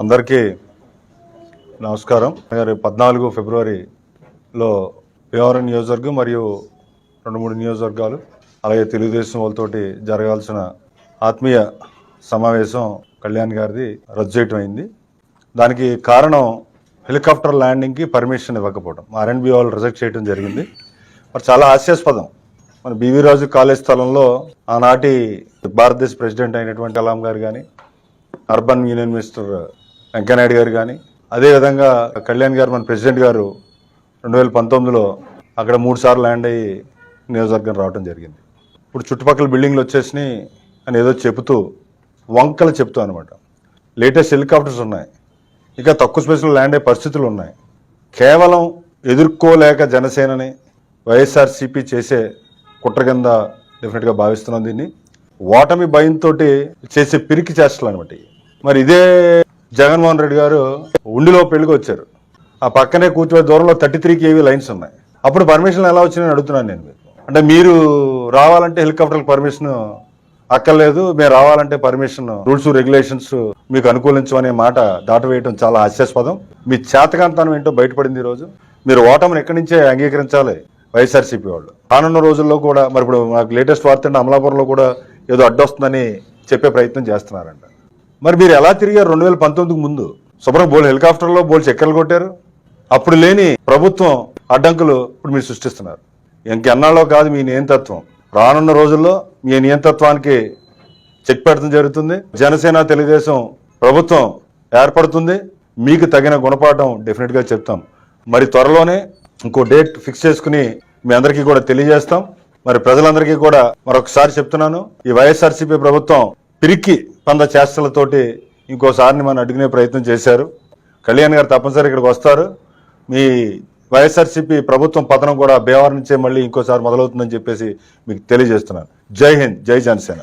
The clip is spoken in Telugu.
అందరికీ నమస్కారం. రేపు పద్నాలుగు ఫిబ్రవరిలో భీమవరం నియోజకవర్గం మరియు రెండు మూడు నియోజకవర్గాలు అలాగే తెలుగుదేశం వాళ్ళతోటి జరగాల్సిన ఆత్మీయ సమావేశం కళ్యాణ్ గారిది రద్దు చేయటం అయింది. దానికి కారణం హెలికాప్టర్ ల్యాండింగ్కి పర్మిషన్ ఇవ్వకపోవడం ఆర్ఎండ్బి వాళ్ళు రిజెక్ట్ చేయడం జరిగింది. మరి చాలా హాస్యాస్పదం. మన బీవీ రాజు కాలేజ్ స్థలంలో ఆనాటి భారతదేశ ప్రెసిడెంట్ అయినటువంటి అలాం గారు కానీ అర్బన్ యూనియన్ మినిస్టర్ వెంకయ్యనాయుడు గారు కానీ అదేవిధంగా కళ్యాణ్ గారు మన ప్రెసిడెంట్ గారు రెండు వేల పంతొమ్మిదిలో అక్కడ మూడు సార్లు ల్యాండ్ అయ్యి నియోజకవర్గం రావడం జరిగింది. ఇప్పుడు చుట్టుపక్కల బిల్డింగ్లు వచ్చేసినాయి అని ఏదో చెబుతూ వంకలు చెప్తూ అనమాట లేటెస్ట్ హెలికాప్టర్స్ ఉన్నాయి. ఇంకా తక్కువ స్పేస్లో ల్యాండ్ అయ్యే పరిస్థితులు ఉన్నాయి. కేవలం ఎదుర్కోలేక జనసేనని వైఎస్ఆర్సీపీ చేసే కుట్ర కింద డెఫినెట్గా భావిస్తున్నాం దీన్ని. ఓటమి భయంతో చేసే పిరికి చేష్టలు అనమాట మరి ఇదే జగన్మోహన్ రెడ్డి గారు ఉండిలో పెళ్ళికి వచ్చారు. ఆ పక్కనే కూర్చో దూరంలో థర్టీ త్రీ కేవీ లైన్స్ ఉన్నాయి. అప్పుడు పర్మిషన్ ఎలా వచ్చినాయని అడుగుతున్నాను నేను అంటే మీరు రావాలంటే హెలికాప్టర్ పర్మిషన్ అక్కర్లేదు మేము రావాలంటే పర్మిషన్ రూల్స్ రెగ్యులేషన్స్ మీకు అనుకూలించమనే మాట దాటవేయటం చాలా హాస్యాస్పదం. మీ చేతకాంతనం ఏంటో బయటపడింది ఈరోజు మీరు ఓటమిని ఎక్కడి నుంచే అంగీకరించాలి వైఎస్ఆర్సీపీ వాళ్ళు. రానున్న రోజుల్లో కూడా మరి ఇప్పుడు నాకు లేటెస్ట్ వార్త అంటే అమలాపురంలో కూడా ఏదో అడ్డొస్తుందని చెప్పే ప్రయత్నం చేస్తున్నారంట. మరి మీరు ఎలా తిరిగారు రెండు వేల పంతొమ్మిదికి ముందు? శుభ్రం బోల్ హెలికాప్టర్లో బోల్ చెక్కలు కొట్టారు. అప్పుడు లేని ప్రభుత్వం అడ్డంకులు ఇప్పుడు మీరు సృష్టిస్తున్నారు. ఇంకెన్నాళ్ళో కాదు మీ నియంతత్వం. రానున్న రోజుల్లో మీ నియంతత్వానికి చెక్ పెడతం జరుగుతుంది. జనసేన తెలుగుదేశం ప్రభుత్వం ఏర్పడుతుంది. మీకు తగిన గుణపాఠం డెఫినెట్గా చెప్తాం. మరి త్వరలోనే ఇంకో డేట్ ఫిక్స్ చేసుకుని మీ అందరికీ కూడా తెలియజేస్తాం. మరి ప్రజలందరికీ కూడా మరొకసారి చెప్తున్నాను. ఈ వైఎస్ఆర్సీపీ ప్రభుత్వం పిరికి పంద చేష్టలతోటి ఇంకోసారిని మనం అడిగినే ప్రయత్నం చేశారు. కళ్యాణ్ గారు తప్పనిసరి ఇక్కడికి వస్తారు. మీ వైఎస్ఆర్సీపీ ప్రభుత్వం పతనం కూడా బేవారం నుంచే మళ్ళీ ఇంకోసారి మొదలవుతుందని చెప్పేసి మీకు తెలియజేస్తున్నాను. జై హింద్ జై జనసేన.